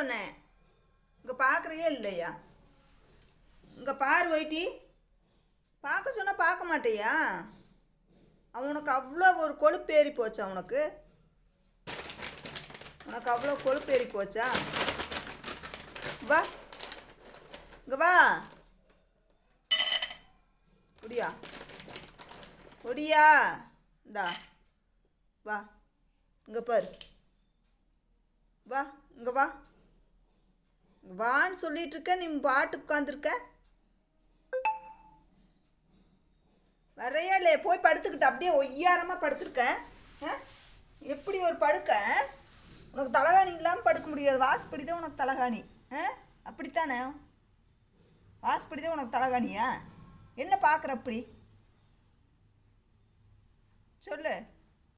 சொன்னேன். இங்கே பார்க்குறையே இல்லையா? இங்கே பார் ஒயிட்டி பார்க்க சொன்னால் பார்க்க மாட்டியா? அவனுக்கு அவ்வளோ ஒரு கொழுப்பு ஏறி போச்சா உனக்கு? உனக்கு அவ்வளோ கொழுப்பு ஏறி போச்சா? வா. இங்கே வா. ஒடியா ஒடியா இந்தா. வா. இங்கே பாரு. வா. இங்கே வா. வான்னு சொல்லிட்டு இருக்க நீ பாட்டு உட்காந்துருக்க வரையா இல்லையே? போய் படுத்துக்கிட்டு அப்படியே ஒய்யாரமாக படுத்துருக்க ஆ? எப்படி ஒரு படுக்க உனக்கு தலகாணி இல்லாமல் படுக்க முடியாது. வாசப்படி தான் உனக்கு தலகாணி ஆ? அப்படித்தானே? வாசப்படி தான் உனக்கு தலகாணியா? என்ன பார்க்குற அப்படி? சொல்லு.